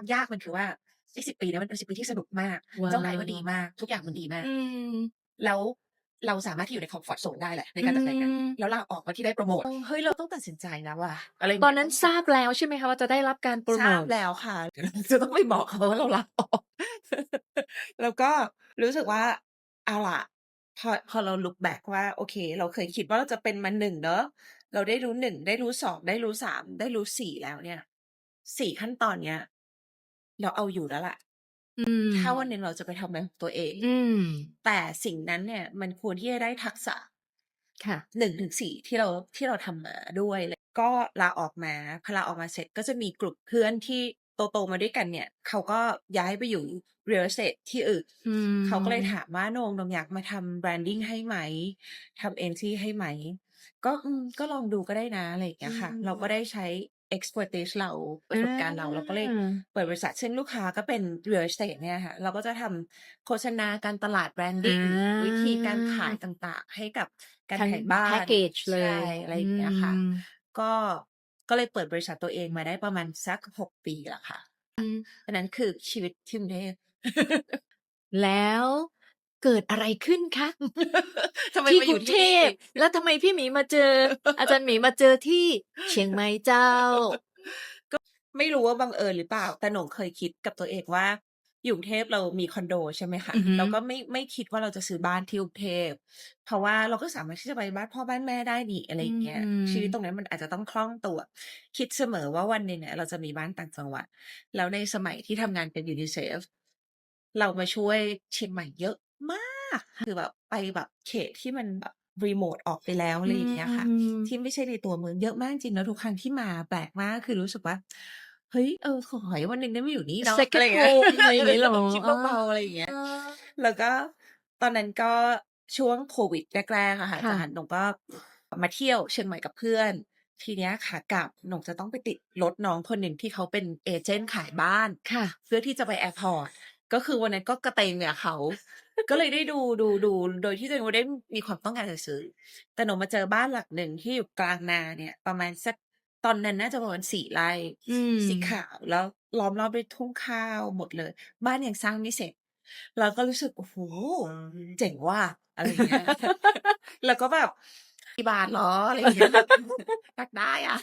ความยากมันคือว่าไอ้สิบปีนั้นมันเป็นสิบปีที่สนุกมากว้าเจ้านายก็ดีมาก ทุกอย่างมันดีมากอืมแล้วเราสามารถที่อยู่ในคอมฟอร์ทโซนได้แหละในการตัดสินใจกันอืมแล้วลาออกมาที่ได้โปรโมทเฮ้ยเราต้องตัดสินใจนะว่ะอะไรย่างตเงี้ยอนนั้นทราบแล้วใช่ไหมคะว่าจะได้รับการโปรทโมราบทแล้วค่ะเดี๋ยวเราจะต้องไปบอกเขาว่าเราลาออกแล้วก็รู้สึกว่าเอาล่ะพอพอเราลุกแบกว่า โอเค เราเคยคิดว่าเราจะเป็นมาหนึ่งเนอะเราได้รู้หนึ่งได้รู้สองได้รู้สามได้รู้สี่แล้วเนี่ยสี่ขั้นตอนเนี้ย เราเอาอยู่แล้วล่ะ อืม ถ้าวันหนึ่งเราจะไปทำอะไรของตัวเอง อืม แต่สิ่งนั้นเนี่ย มันควรที่จะได้ทักษะค่ะ หนึ่งถึงสี่ที่เราที่เราทำมาด้วยเลยก็ลาออกมาพอลาออกมาเสร็จก็จะมีกลุ่มเพื่อนที่โตๆมาด้วยกันเนี่ย เขาก็ย้ายไปอยู่ real estate ที่อื่น อืม เขาก็เลยถามว่าโหนงโหนงอยากมาทำ branding ให้ไหมทำเองที่ให้ไหม ก็อืมก็ลองดูก็ได้นะอะไรอย่างเงี้ยค่ะ อืม เราก็ได้ใช้ expertise เราประสบการณ์เราเราก็เลยอ่าเปิดบริษัทซึ่งลูกค้าก็เป็น real estate เนี่ยค่ะ เราก็จะทำโฆษณาการตลาด branding อ่าวิธีการขายต่างๆ ให้กับการทั้งขายบ้านแพ็กเกจเลยใช่อะไรอย่างเงี้ยค่ะอืมก็ก็เลยเปิดบริษัทตัวเองมาได้ประมาณสักหกปีแล้วค่ะอืมอันนั้นคือชีวิตที่กรุงเทพแล้ว เกิดอะไรขึ้นคะทำไมที่มากอรุยู่งที่เทนี่พแล้วทำไมพี่หมีมาเจอ อาจารย์หมีมาเจอที่เชียงใหม่เจ้าไม่รู้ว่าบังเอิญหรือเปล่า แต่หนูเคยคิดกับตัวเองว่าอยู่กรุงเทพเรามีคอนโดใช่ไหมคะอือฮึเราก็ไม่ไม่คิดว่าเราจะซื้อบ้านที่กรุงเทพเพราะว่าเราก็สามารถที่จะไปบ้านพ่อบ้านแม่ได้นี่อะไรอย่างเงี้ยอืมชีวิตตรงนั้นมันอาจจะต้องคล่องตัว คิดเสมอว่าวันหนึ่งเนี่ยเราจะมีบ้านต่างจังหวัดแล้วในสมัยที่ทำงานเป็นยูนิเซฟเรามาช่วยเชียงใหม่เยอะ มาก คือแบบไปแบบเขตที่มันแบบรีโมทออกไปแล้วอะไรอย่างเงี้ยค่ะอืมที่ไม่ใช่ในตัวเมืองเยอะมากจริงแล้วทุกครั้งที่มาแปลกมากคือรู้สึกว่า เฮ้ย เออ ขอให้วันหนึ่งได้มาอยู่นี่เนาะ Second อะไรอย่างเงี้ย home อะไรอย่างงี้เหรอคิดเบาๆอะไรอย่างเงี้ยอ่าแล้วก็ตอนนั้นก็ช่วงโควิดแรกๆอะค่ะค่ะอาจารย์หนูก็มาเที่ยวเชียงใหม่กับเพื่อน ทีเนี้ยขากลับหนูจะต้องไปติดรถน้องคนหนึ่งที่เขาเป็นเอเจนต์ขายบ้านค่ะเพื่อที่จะไปแอร์พอร์ตก็คือวันนั้นก็กระเตงเนี่ยเขา ก็เลยได้ดูดูดูโดยที่ตัวเองไม่ได้มีความต้องการจะซื้อ แต่หนูมาเจอบ้านหลังหนึ่งที่อยู่กลางนาเนี่ย ประมาณสักตอนนั้นน่าจะประมาณสี่ไร่อืม สีขาวแล้วล้อมรอบด้วยทุ่งข้าวหมดเลย บ้านยังสร้างไม่เสร็จ เราก็รู้สึกโอ้โหเจ๋งว่ะอะไรอย่างเงี้ย แล้วก็แบบกี่บาทเหรออะไรอย่างเงี้ยอยากได้อะ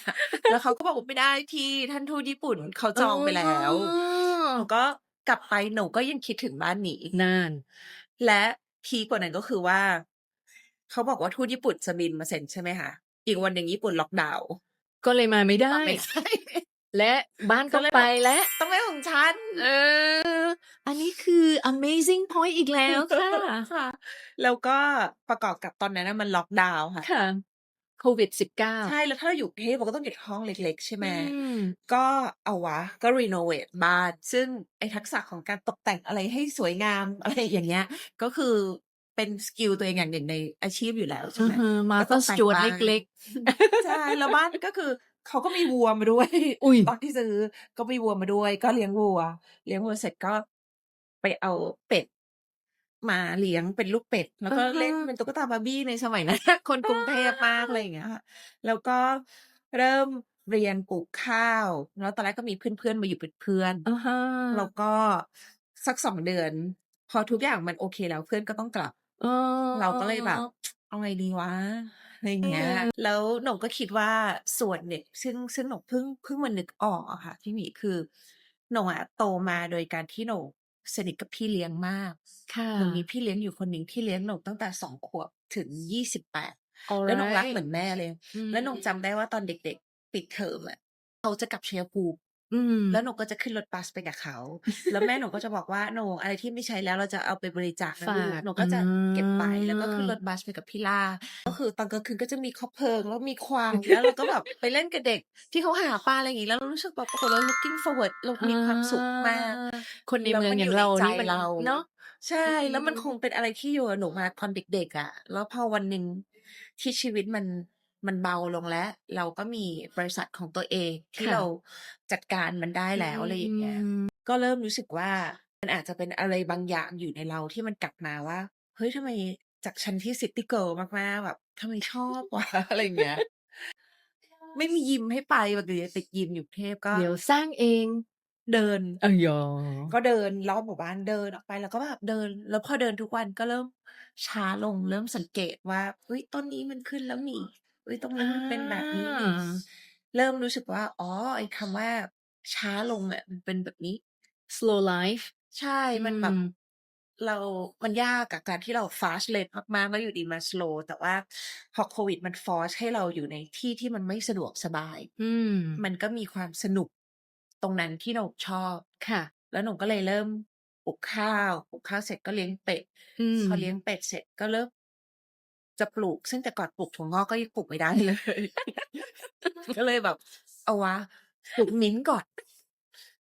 แล้วเขาก็บอกว่าไม่ได้ที่ท่านทูตญี่ปุ่นเขาจองไปแล้ว อ๋อหนูก็กลับไปหนูก็ยังคิดถึงบ้านนี้ นาน และพีคกว่านั้นก็คือว่า เขาบอกว่าทูตญี่ปุ่นจะบินมาเซ็นใช่ไหมคะอีกวันหนึ่งญี่ปุ่นล็อกดาวน์ก็เลยมาไม่ได้ ไม่ใช่และบ้านก็ก็เลยไปแบบและต้องเป็นของฉัน เออ อันนี้คือ amazing point อีกแล้วค่ะ ค่ะ แล้วก็ประกอบกับตอนนั้นนะมันล็อกดาวน์ค่ะ ค่ะโค วิดสิบเก้าใช่แล้วถ้าเราอยู่กรุงเทพเราก็ต้องอยู่ห้องเล็ก ๆ ใช่ไหมอืม ก็เอาวะ ก็รีโนเวทบ้าน ซึ่งไอทักษะของการตกแต่งอะไรให้สวยงาม อะไรอย่างเงี้ย ก็คือเป็นสกิลตัวเองอย่างหนึ่งในอาชีพอยู่แล้วใช่ไหม มาก็ตต้อองสแต่งจวดบ้านเล็ก ใช่แล้วบ้านก็คือเขาก็มีวัวมาด้วยอุ้ย ตอนที่ซื้อก็มีวัวมาด้วย ก็เลี้ยงวัว เลี้ยงวัวเสร็จก็ไปเอาเป็ด มาเลี้ยงเป็นลูกเป็ด แล้วก็อ่าฮะเล่นเป็นตุ๊กตาบาร์บี้ในสมัยนั้นคนกรุงเทพมากอะไรอย่างเงี้ยค่ะแล้วก็เริ่มเรียนปลูกข้าว แล้วตอนแรกก็มีเพื่อนๆมาอยู่เป็นเพื่อนๆอ่าฮะแล้วก็สักสองเดือน พอทุกอย่างมันโอเคแล้วเพื่อนก็ต้องกลับอ๋อเราก็เลยแบบ เอาไงดีวะอะไรอย่างเงี้ยเออแล้วหนูก็คิดว่าส่วนเนี่ยซึ่งซึ่งหนูเพิ่งเพิ่งมานึกออกอะค่ะพี่หมีคือหนูอะโตมาโดยการที่หนู สนิทกับพี่เลี้ยงมากค่ะหนูมีพี่เลี้ยงอยู่คนหนึ่งที่เลี้ยงหนูตั้งแต่สองขวบถึงยี่สิบแปดแล้วหนูรักเหมือนแม่เลย แล้วหนูจำได้ว่าตอนเด็กๆ ปิดเทอมอะเขาจะกลับชัยภูมิ อืม แล้วหนูก็จะขึ้นรถบัสไปกับเขา แล้วแม่หนูก็จะบอกว่า หนู อะไรที่ไม่ใช้แล้วเราจะเอาไปบริจาคนะลูกฝากหนูก็จะเก็บไปอืมแล้วก็ขึ้นรถบัสไปกับพี่ล่า ก็คือตอนกลางคืนก็จะมีคบเพลิง แล้วมีควาง แล้วเราก็แบบไปเล่นกับเด็กที่เขาหาปลา อะไรอย่างงี้ แล้วเรารู้สึกแบบโอ้โหเรา looking forward เรามีความสุขมากอ่คนในแล้วเมืองมันออยู่ย่างเราในใจนี่มันเรา เนาะ ใช่แล้วมันอืมคงเป็นอะไรที่อยู่กับหนูมาตอนเด็ก ๆอะแล้วพอวันหนึ่งที่ชีวิตมัน มันเบาลงแล้ว เราก็มีบริษัทของตัวเองที่ค่ะ เราจัดการมันได้แล้วอะไรอย่างเงี้ย มก็เริ่มรู้สึกว่ามันอาจจะเป็นอะไรบางอย่างอยู่ในเราที่มันกลับมาว่าเฮ้ยทำไมจากฉันที่ซิตี้เกิลมากๆแบบทำไมชอบวะ อะไรอย่างเงี้ย ไม่มียิมให้ไปปกติจะติดยิมอยู่กรุงเทพก็เดี๋ยวสร้างเองเดิน เอ้ยยอก็เดินรอบหมู่บ้านเดินออกไปแล้วก็แบบเดิน แล้วพอเดินทุกวันก็เริ่มช้าลงเริ่มสังเกตว่าเฮ้ยต้นนี้มันขึ้นแล้วนี่ เฮ้ยตรงนี้มันเป็นแบบนี้นี่อาเริ่มรู้สึกว่า อ๋อ ไอ้คำว่าช้าลงอะมันเป็นแบบนี้ slow life ใช่ อืมันแบบม เรา มันยากกับการที่เรา fast rate มากๆ แล้วอยู่ดีมา slow แต่ว่าพอโควิดมัน force ให้เราอยู่ในที่ที่มันไม่สะดวกสบาย อืม มันก็มีความสนุกตรงนั้นที่เราชอบ ค่ะ แล้วหนูก็เลยเริ่มปลูกข้าวปลูกข้าวเสร็จก็เลี้ยงเป็ด อืม พอเลี้ยงเป็ดเสร็จก็เริ่ม จะปลูก ซึ่งแต่ก่อนปลูกถั่วงอกก็ยังปลูกไม่ได้เลย ก็เลยแบบ เอาวะปลูกมิ้นท์ก่อน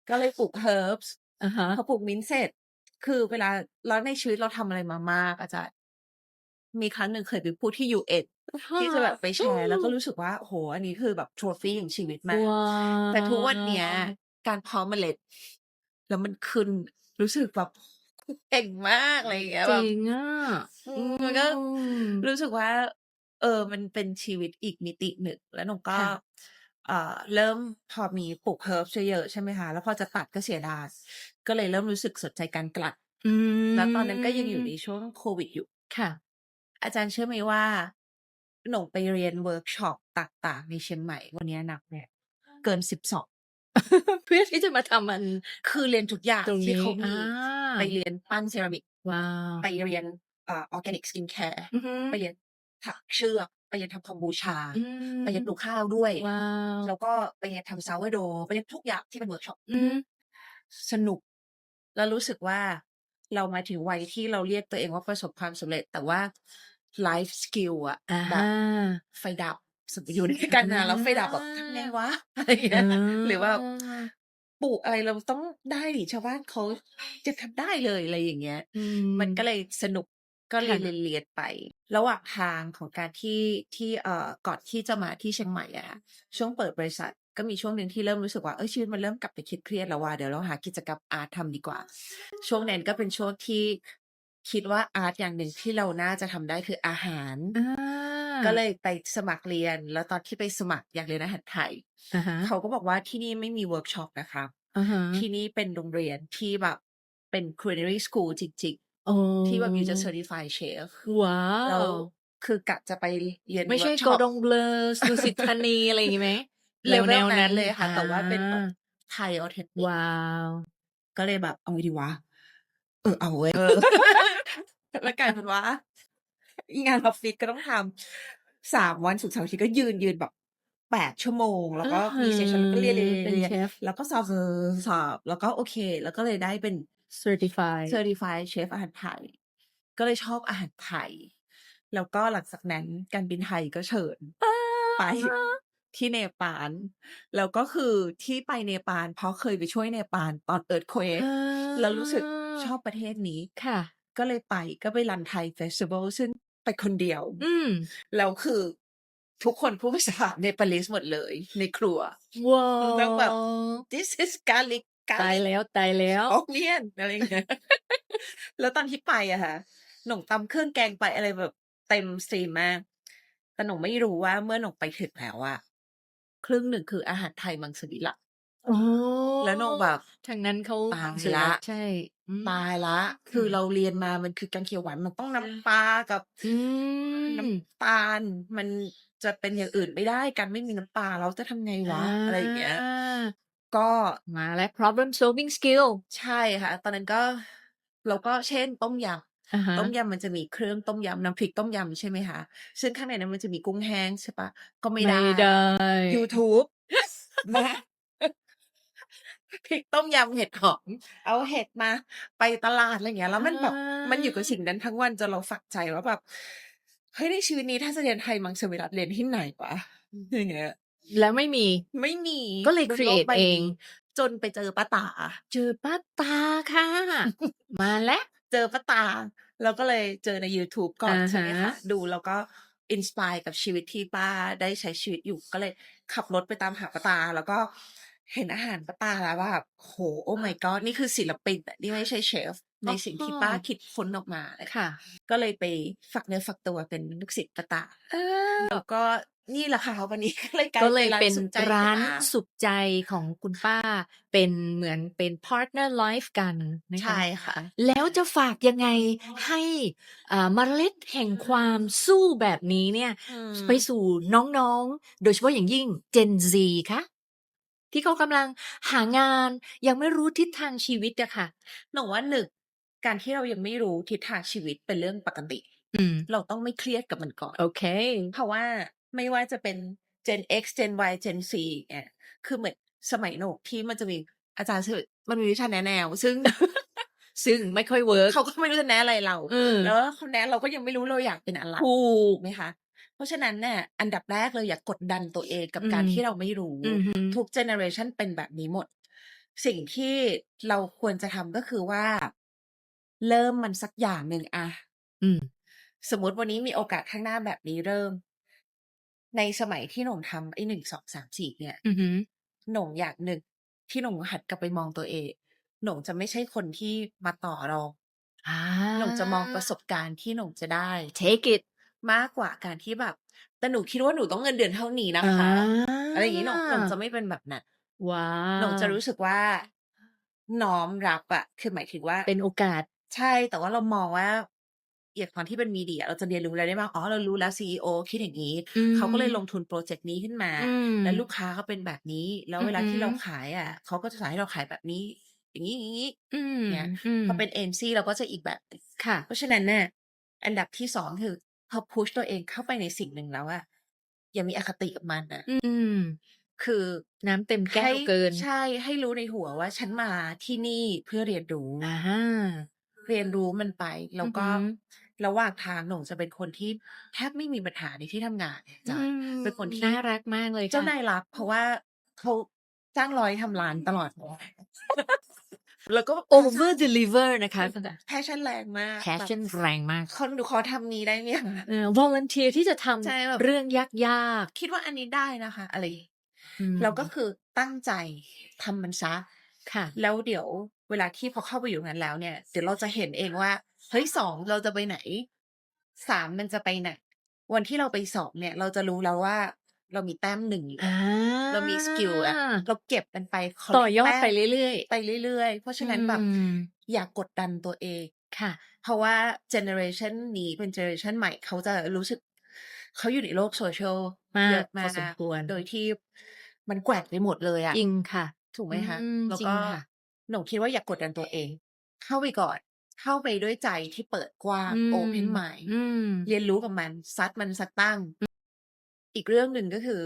ก็เลยปลูก herbs อะฮะพอปลูกมิ้นท์เสร็จ คือเวลาแล้วในชีวิตเราทำอะไรมามาก อาจารย์มีครั้งหนึ่งเคยไปพูดที่ UN ที่จะแบบไปแชร์ แล้วก็รู้สึกว่าโอ้โฮอันนี้คือแบบ trophy ของชีวิตมาก ว้าแต่ทุกวันเนี้ยวการเพาะเมล็ด แล้วมันขึ้นรู้สึกแบบ เก่งมาก อะไรอย่างเงี้ยเจแบริบงอะ อือืม มันก็ ม รู้สึกว่า เออ มันเป็นชีวิตอีกมิติหนึ่ง แล้วหนูก็ ค่ะ เอ่อ เริ่ม พอมีปลูก herbs เยอะ ๆ ใช่ไหมคะ แล้วพอจะตัดก็เสียดาย ก็เลยเริ่มรู้สึกสนใจการกลัด อืแล้วตอนนั้นก็ยังอยู่ในม ช่วงโควิดอยู่ ค่ะ อาจารย์เชื่อไหมว่า หนูไปเรียนเวิร์กช็อปต่าง ๆ ในเชียงใหม่ วันเนี้ยนับเนี่ย เกิน 12 เพื่อที่จะมาทำมัน คือเรียนทุกอย่างตรงที่นี้เขาอามี ไปเรียนปั้นเซรามิกว้าวไปเรียนอ่า Organic Skincare อือฮึไปเรียนถักเชือกไปเรียนทำคอมบูชาอืไปเรียนปลูมกข้าวด้วยว้าวแล้วก็ไปเรียนทำ sourdough ไปเรียนทุกอย่างที่เป็นเวิร์กช็อปอือฮึสนุก แล้วรู้สึกว่าเรามาถึงวัยที่เราเรียกตัวเองว่าประสบความสำเร็จ แต่ว่า life skill อะอาแบบไฟดับสมมุติอยู่ด้วยกันนะแล้วไฟดับแบบทำไงวะอะไรอย่างเงี้ยหรือว่าอา ปลูกอะไรเราต้องได้ดิชาวบ้านเขาจะทำได้เลยอะไรอย่างเงี้ย อืมันก็มเลยสนุกก็เรีค่ยะนๆเรียนไประหว่างทางของการที่ที่เอ่อก่อนที่จะมาที่เชียงใหม่อะค่ะช่วงเปิดบริษัทก็มีช่วงหนึ่งที่เริ่มรู้สึกว่าเฮ้ยชีวิตมันเริ่มกลับไปเครียดๆแล้วว่ะเดี๋ยวเราหากิจกรรมอาร์ตทำดีกว่า ช่วงนั้นก็เป็นช่วงที่คิดว่าอาร์ตอย่างหนึ่งที่เราน่าจะทำได้คืออาหารอา ก็เลยไปสมัครเรียน แล้วตอนที่ไปสมัครอยากเรียนอาหารไทยอะฮะเขาก็บอกว่าที่นี่ไม่มีเวิร์กช็อปนะครับอะฮะที่นี่เป็นโรงเรียนที่แบบเป็น culinary school จริงอ๋อๆที่แบบอยู่จะ certify chef ว้าแล้ววคือกะจะไปเรียนไม่เวิใช่ร์กโกช็อปดงเบลอดุสิตธานีอะไรอย่างงี้ไหม?แนเลวเวแนลวนั้นั้นนเลยค่ะ แต่ว่าเป็นแบบอาไทย authentic ว้าว ก็เลยแบบเอาไงดีวะ เออเอาเว้ยเออแล้วกลายเป็นว่า งานออฟฟิศก็ต้องทำ3วันศุกร์เสาร์อาทิตย์ก็ยืนๆแบบ8ชั่วโมง แล้วอื้ก็อฮืมีอเซสชันแล้วก็เรียนเป็นๆเชฟๆๆแล้วก็สอบสอบ แล้วก็โอเค แล้วก็เลยได้เป็น Certified certified chef อาหารไทย ก็เลยชอบอาหารไทย แล้วก็หลังจากนั้นการบินไทยก็เชิญไปที่เนปาลแล้วก็คือที่ไปเนปาลเพราะเคยไปช่วยเนปาลตอน earthquake อาแล้วรู้สึกชอบประเทศนี้ค่ะ ก็เลยไปก็ไปรันไทยเฟสติวัลซึ่ง ไปคนเดียว อืมแล้วคือทุกคนพูดภาษาเนปาลีสหมดเลย ในครัว ว้าแล้วแบบว this is garlic ตาย garlic แล้วตายแล้ว onion อะไรอย่างเงี้ย แล้วตอนที่ไปอะค่ะหนูตำเครื่องแกงไปอะไรแบบเต็มสตรีมมาก แต่หนูไม่รู้ว่าเมื่อหนูไปถึงแล้วอะครึ่งหนึ่งคืออาหารไทยมังสวิรัติ อ๋อ แล้วหนูแบบ ทางนั้นเขาตายสุแล้รัวตน์ใช่ อืม ตายแล้วคือเราเรียนมามันคือแกงเขียวหวานมันต้องน้ำปลากับ อืน้มำตาล มันจะเป็นอย่างอื่นไม่ได้การไม่มีน้ำปลา เราจะทำไงอวะ อะไรอย่างเงี้ยา ก็ มาแล้ว problem solving skill ใช่ค่ะ ตอนนั้นก็ เราก็ เช่น ต้มยอะฮะำต้มยำมันจะมีเครื่องต้มยำ น้ำพริกต้มยำ ใช่ไหมคะ ซึ่งข้างในนั้นมันจะมีกุ้งแห้ง ใช่เปล่า ก็ไม่ไม่ได้ได้ ยูทูบมา พริกต้มยำเห็ดหอมเอาเห็ดมา ไปตลาดอะไรอย่างเงี้ย แล้วมันแบบมันอยู่กับสิ่งนั้นทั้งวันจนเราฝังใจว่าแบบเฮ้ยในชีวิตนี้ถ้าจะเรียนไทยมังสวิรัติเรียนที่ไหนวะอย่างเงี้ยแล้วไม่มี ไม่มี ก็เลยบนครีโลเอกตใบเอนี้งจนไปเจอป้าตา เจอป้าตาค่ะ มาแล้วเจอป้าตา แล้วก็เลยเจอในยูทูบก่อนอะใช่ไหมฮะคะดูแล้วก็ inspire กับชีวิตที่ป้าได้ใช้ชีวิตอยู่ก็เลยขับรถไปตามหาป้าตา แล้วก็ เห็นอาหารป้าตาแล้วแบบ โอ้โฮ Oh my god นี่คือศิลปินอะ นี่ไม่ใช่เชฟ ในสิ่งที่ป้าอ๋อคิดค้นออกมาค่ะก็เลยไปฝากเนื้อฝากตัวเป็นลูกศิษย์ป้าตาเออแล้วก็นี่แหละค่ะ วันนี้ ก็เลยกลายก็เลยเป็นเป็นร้านร้านสุขใจของป้าสุขใจของคุณป้า เป็นเหมือนเป็น partner life กันนะใช่คะค่ะ แล้วจะฝากยังไงให้ อ่า เมล็ดแห่งความสู้แบบนี้เนี่ย อืมไปสู่น้อง ๆ โดยเฉพาะอย่างยิ่ง Gen Z คะ ที่เขากำลังหางาน ยังไม่รู้ทิศทางชีวิตอะค่ะหนูว่าหนึ่งการที่เรายังไม่รู้ทิศทางชีวิตเป็นเรื่องปกติ อืม เราต้องไม่เครียดกับมันก่อน โอเค เพราะว่าไม่ว่าจะเป็น Gen X Gen Y Gen Z เนี่ยคือเหมือนสมัยหนูที่มันจะมีอาจารย์ชื่อมันมีวิชาแนะแนว ซึ่งซึ่งไม่ค่อยเวิร์กเขาก็ไม่รู้จะแนะอะไรเราอืมแล้วเขาแนะเราก็ยังไม่รู้เราอยากเป็นอะไรถูกไหมคะ เพราะฉะนั้นเนี่ยอันดับแรกเลยอย่ากกดดันตัวเองกับอืมการที่เราไม่รู้ อือฮึ ทุกเจเนอเรชันเป็นแบบนี้หมด สิ่งที่เราควรจะทำก็คือว่า เริ่มมันสักอย่างหนึ่งอะ อืม สมมติวันนี้มีโอกาสข้างหน้าแบบนี้เริ่ม ในสมัยที่หนงทำไอ้หนึ่งสองสามสี่เนี่ย อือหือหนงอยากหนึ่งที่หนงหัดกลับไปมองตัวเอง หนงจะไม่ใช่คนที่มาต่อรองอ่า หนงจะมองประสบการณ์ที่หนงจะได้ take it มากกว่าการที่แบบ แต่หนูคิดว่าหนูต้องเงินเดือนเท่านี้นะคะ อะไรอย่างนี้ หนงหนงจะไม่เป็นแบบนั้น ว้าหนงจะรู้สึกว่า น้อมรับอะ คือหมายถึงว่า เป็นโอกาส ใช่ แต่ว่าเรามองว่า อย่างตอนที่เป็นมีเดียเราจะเรียนรู้อะไรได้บ้าง อ๋อ เรารู้แล้วซีอคิดอย่างนี้ อืมเขาก็เลยลงทุนโปรเจกต์นี้ขึ้นมา อืมแล้วลูกค้าเขาเป็นแบบนี้ แล้วเวลาอือฮึ ที่เราขายอะเขาก็จะสั่งให้เราขายแบบนี้ อย่างนี้อย่างนี้อืมเนี่ยอืม พอเป็นเอ็นซีเราก็จะอีกแบบหนึ่ง ค่ะ เพราะฉะนั้นเนี่ยอันดับที่สองคือพ อพุชตัวเองเข้าไปในสิ่งหนึ่งแล้วอะอย่ามีอคติกับมันนะอืม คือน้ำเต็มแก้ให้วเกิน ใช่ ให้รู้ในหัวว่า ฉันมาที่นี่เพื่อเรียนรู้อ่าเรียนรู้มันไป แล้วก็อือหือระหว่างทางหนูจะเป็นคนที่แทบไม่มีปัญหาในที่ทำงานเนี่ยจ้ะอืมเป็นคนที่น่ารักมากเลยค่ะเจ้านายรักเพราะว่าเขาจ้างร้อยทำร้านตลอด แล้วก็ over deliver นะคะแพชชั่นแรงมาก passion แบบแรงมากคนดูขอทำนี้ได้ไหมคะเออ volunteer ที่จะทใช่แบบำเรื่องยากคิดว่าอันนี้ได้นะคะ อะไรๆอืมเราก็คือตั้งใจทำมันซะค่ะ แล้วเดี๋ยวเวลาที่พอเข้าไปอยู่นั้นแล้วเนี่ย เดี๋ยวเราจะเห็นเองว่า เฮ้ยสองเราจะไปไหนสามมันจะไปไหนวันที่เราไปสองเนี่ย เราจะรู้แล้วว่า เรามีแต้มหนึ่งอยู่อ่าเรามีสกิลอะเราเก็บมันไป collect ต่อยอดไปแต้มเรื่อยไปเรื่อยๆ เพราะๆฉะนั้นแบบ อืมอย่ากกดดันตัวเอง ค่ะ เพราะว่าเจเนอเรชันนี้เป็นเจเนอเรชันใหม่เขาจะรู้สึก เขาอยู่ในโลกโซเชียลมากเยอะพมาอกสมควรโดยที่มันแกว่งไปหมดเลยอะจริงค่ะ ถูกไหมคะอืมแล้วจริงก็ค่ะ หนูคิดว่าอย่ากกดดันตัวเอง เข้าไปก่อน เข้าไปด้วยใจที่เปิดกว้าง อืมโอเพนไมอืม เรียนรู้กับมัน ซัดมันสักตั้ง อีกเรื่องหนึ่งก็คือ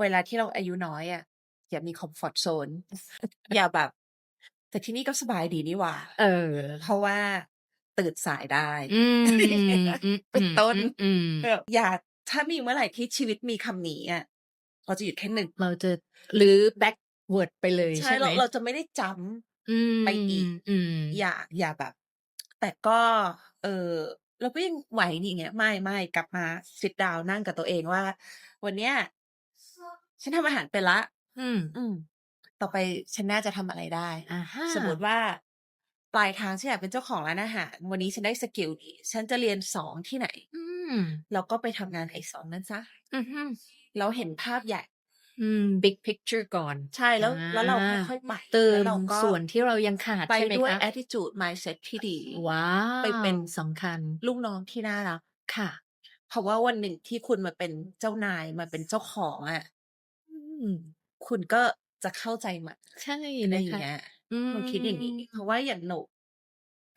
เวลาที่เราอายุน้อยอะ อย่ามีคอมฟอร์ z โซน อย่าแบบ แต่ที่นี่ก็สบายดีนี่หว่า เออ เพราะว่าตื่นสายได้อืมอืมเป็นต้นอืมแบบอย่าถ้ามีเมื่อไหร่ที่ชีวิตมีคำนี้อะเราจะหยุดแค่หนึ่งเราจะหรือ backward ไปเลยใช่ใช่ไหมเราเราจะไม่ได้จำอืมไปอีกอืมอย่าอย่าแบบ แต่ก็ เออ เราก็ยังไหวนี่ไงไม่ไม่กลับมาซิดดาวนั่งกับตัวเองว่า วันเนี้ย ฉันทำอาหารเป็นละอืม อืม ต่อไปฉันน่าจะทำอะไรได้อ่าฮะสมมติว่า ปลายทางฉันอยากเป็นเจ้าของร้านอาหาร วันนี้ฉันได้สกิลนี้ ฉันจะเรียนสองที่ไหน อืม แล้วก็ไปทำงานไอ้สองนั้นซะอืมฮึ แล้วเห็นภาพใหญ่ อืม big picture ก่อน ใช่แล้วแล้วเราค่อยๆไปเติแล้มวเราก็ส่วนที่เรายังขาดไปใช่ไหมด้วย คะ attitude mindset ที่ดี ว้าวไปเป็นสำคัญลูกน้องที่น่ารัก ค่ะ เพราะว่าวันหนึ่งที่คุณมาเป็นเจ้านายมาเป็นเจ้าของอะ อืม คุณก็จะเข้าใจมันใช่อะไรนะอย่างคะ เงี้ยอืมหนูคิดอย่างนี้เพราะว่าอย่างหนู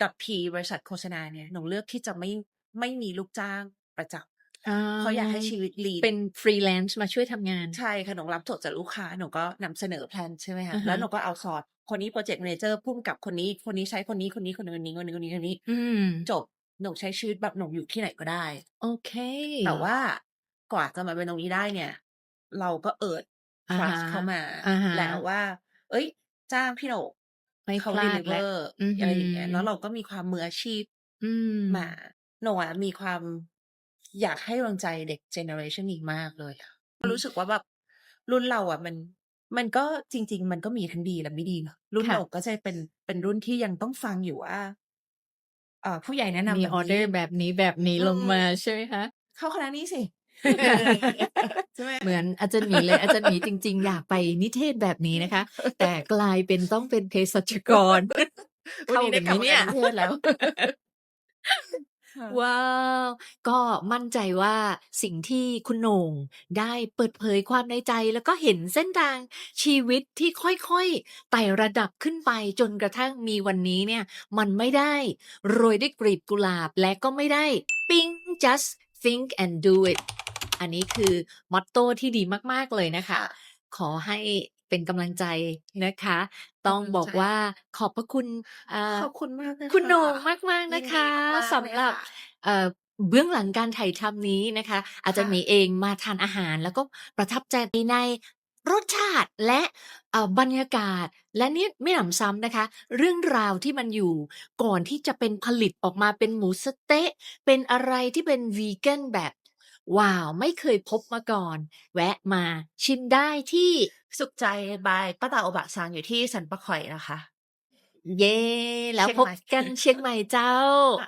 กับทีบริษัทโฆษณาเนี่ยหนูเลือกที่จะไม่ไม่มีลูกจ้างประจำ อ่เพราะอยากให้ชีวิตลีเป็นฟรีแลนซ์มาช่วยทำงาน ใช่ค่ะหนูรับโจทย์จากลูกค้าหนูก็นำเสนอแพลนใช่ไหมคะอ่าฮะ แล้วหนูก็เอาซอร์สคนนี้โปรเจกต์ a ม a เจอร์พุ่มกับคนนี้คนนี้ใช้คนนี้คนนี้คนนี้คนนี้คนนี้คนนี้คนนี้ อืม จบหนูใช้ชีวิตแบบหนูอยู่ที่ไหนก็ได้ โอเคแต่ว่ากว่าจะมาเป็นตรงนี้ได้เนี่ย เราก็เอิด อ่าฮะ trust เข้ามา อ่าฮะ แล้วว่า เอ้ย จ้างพี่โหนกไม่เขาพลาด deliver แล้วอือหืออ อะไรอย่างเงี้ยแล้วเราก็มีความมืออาชีพอืมมาโนอะมีความ อยากให้กำลังใจเด็กเจเนอเรชันนี้มากเลยอะรู้สึกว่าแบบรุ่นเราอะ มัน มันก็จริง ๆ มันก็มีทั้งดีและไม่ดีเนอะรุ่นค่ะ เราก็จะเป็นเป็นรุ่นที่ยังต้องฟังอยู่ว่าเอ่อผู้ใหญ่แนะนำมีแบบออเดอนี้ ร์แบบนี้แบบนี้อืมลงมาใช่ไหมคะ เข้าคณะนี้สิ ใช่ไหมเหมือนอาจารย์หมีเลยอาจารย์หมีจริง ๆ อยากไปนิเทศแบบนี้นะคะ แต่กลายเป็นต้องเป็นเภสัชกร วันเข้านี้กัได้นกไหลัมบมาเนี่ยนิเทศแล้ว ค่ะ ว้าว ก็มั่นใจว่าสิ่งที่คุณโหน่งได้เปิดเผยความในใจ แล้วก็เห็นเส้นทางชีวิตที่ค่อย ๆ ไต่ระดับขึ้นไปจนกระทั่งมีวันนี้เนี่ย มันไม่ได้โรยด้วยกลีบกุหลาบ และก็ไม่ได้ปิ๊ง just think and do it อันนี้คือมอตโต้ที่ดีมาก ๆ เลยนะคะคะขอให้ เป็นกำลังใจนะคะเป็ต้นองกำลังบอกใจว่าขอบพระคุณอ่าขอบคุณมากเลยคุณค่ะโหน่งมากๆยินะนคะดีมากสำๆเลยหรับค่ะ เอ่อเบื้องหลังการถ่ายทำนี้นะคะ อาจารย์หค่ะมีเองมาทานอาหาร แล้วก็ประทับใจในรสชาติและเอ่อบรรยากาศ และนี่ไม่หนำซ้ำนะคะ เรื่องราวที่มันอยู่ก่อนที่จะเป็นผลิตออกมาเป็นหมูสะเต๊ะ เป็นอะไรที่เป็นวีแกนแบบ ว้าว!ไม่เคยพบมาก่อน แวะมาชิมได้ที่ สุขใจบายป้าตาโอบะซังอยู่ที่สันปะขอยนะคะ เย้แล้วเชียงพบใหม่กันเชียงใหม่เจ้าค่ะ